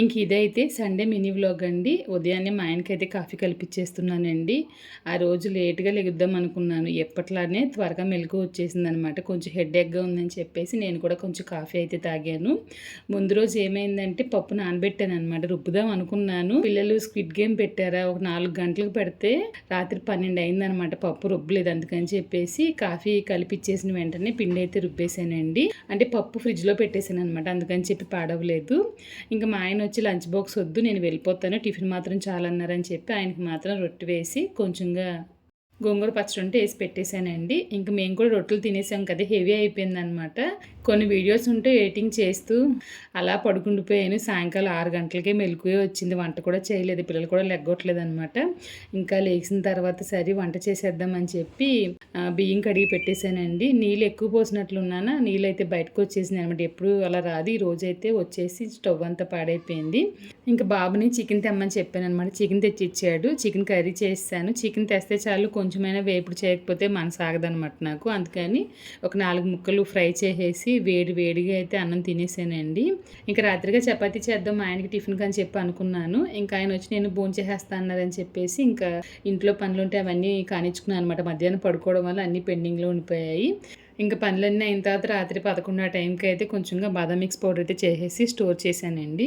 ఇంక ఇదైతే Sunday mini vlog అండి. ఉదయాన్నే మా ఆయనకి అయితే కాఫీ కల్పించేస్తున్నానండి ఆ రోజు లేట్గా లెగుద్దాం అనుకున్నాను. ఎప్పట్లానే త్వరగా మెలకు వచ్చేసింది అనమాట కొంచెం హెడ్ఏక్గా ఉందని చెప్పేసి నేను కూడా కొంచెం కాఫీ అయితే తాగాను. ముందు రోజు ఏమైందంటే పప్పు నానబెట్టాను అనమాట రుబ్బుదాం అనుకున్నాను. పిల్లలు స్క్విడ్ గేమ్ పెట్టారా? ఒక నాలుగు గంటలకు పెడితే రాత్రి పన్నెండు అయిందనమాట పప్పు రుబ్బలేదు అందుకని చెప్పేసి కాఫీ కలిపిచ్చేసిన వెంటనే పిండి అయితే రుబ్బేసానండి అంటే పప్పు ఫ్రిడ్జ్లో పెట్టేశాను అనమాట అందుకని చెప్పి పాడవలేదు. ఇంకా మా ఆయన వచ్చి లంచ్ బాక్స్ వద్దు నేను వెళ్ళిపోతాను టిఫిన్ మాత్రం చాలన్నారని చెప్పి ఆయనకి మాత్రం రొట్టె వేసి కొంచెంగా గోంగూర పచ్చడి ఉంటే వేసి పెట్టేశానండి. ఇంకా మేము కూడా రొట్టెలు తినేసాం కదా హెవీ అయిపోయిందనమాట కొన్ని వీడియోస్ ఉంటే ఎడిటింగ్ చేస్తూ అలా పడుకుండిపోయాను సాయంకాలం ఆరు గంటలకే మెలకువే వచ్చింది. వంట కూడా చేయలేదు. పిల్లలు కూడా లెగ్గొట్టలేదు అనమాట ఇంకా లేచిన తర్వాత సరే వంట చేసేద్దామని చెప్పి బియ్యం కడిగి పెట్టేశానండి. నీళ్ళు ఎక్కువ పోసినట్లున్నానా? నీళ్ళు అయితే బయటకు వచ్చేసింది అనమాట ఎప్పుడు అలా రాదు. ఈ రోజు అయితే వచ్చేసి స్టవ్ అంతా పాడైపోయింది. ఇంకా బాబుని చికెన్ తెమ్మని చెప్పాను అనమాట చికెన్ తెచ్చి ఇచ్చాడు చికెన్ కర్రీ చేస్తాను. చికెన్ తెస్తే చాలు కొంచెమైనా వేపుడు చేయకపోతే మనసు ఆగదనమాట నాకు. అందుకని ఒక నాలుగు ముక్కలు ఫ్రై చేసేసి వేడి వేడిగా అయితే అన్నం తినేసానండి. ఇంకా రాత్రిగా చపాతీ చేద్దాం మా ఆయనకి టిఫిన్ అని చెప్పి అనుకున్నాను. ఇంకా ఆయన వచ్చి నేను భోజనం చేసేస్తా అన్నారని చెప్పేసి ఇంకా ఇంట్లో పనులు ఉంటే అవన్నీ కానిచ్చుకున్నాను అనమాట మధ్యాహ్నం పడుకోవడం వల్ల అన్నీ పెండింగ్లో ఉండిపోయాయి. ఇంకా పనులన్నీ అయిన తర్వాత రాత్రి పదకొండు ఆ టైంకి అయితే కొంచెంగా బాదం మిక్స్ పౌడర్ అయితే చేసేసి స్టోర్ చేశానండి.